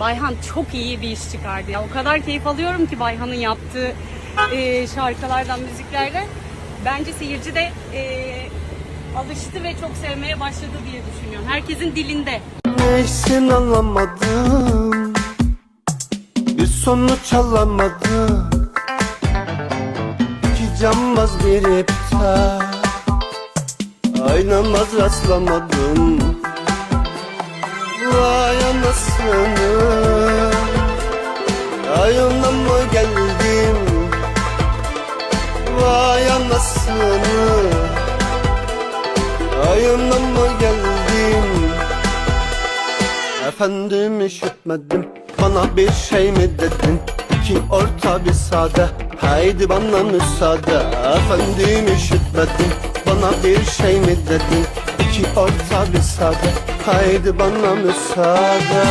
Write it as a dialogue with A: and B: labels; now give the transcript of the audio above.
A: Bayhan çok iyi bir iş çıkardı. Ya o kadar keyif alıyorum ki Bayhan'ın yaptığı e, şarkılardan, müziklerden. Bence seyirci de e, alıştı ve çok sevmeye başladı diye düşünüyorum. Herkesin dilinde.
B: Neysin anlamadım Bir sonuç alamadım İki cambaz bir iptal Aynamaz rastlamadım Vay anasını Ayına mı geldim? Vay anasını. Ayına mı geldim? Efendim işitmedim. Bana bir şey mi dedin? İki orta bir sade. Haydi bana müsaade. Efendim işitmedim. Bana bir şey mi dedin? İki orta bir sade. Haydi bana müsaade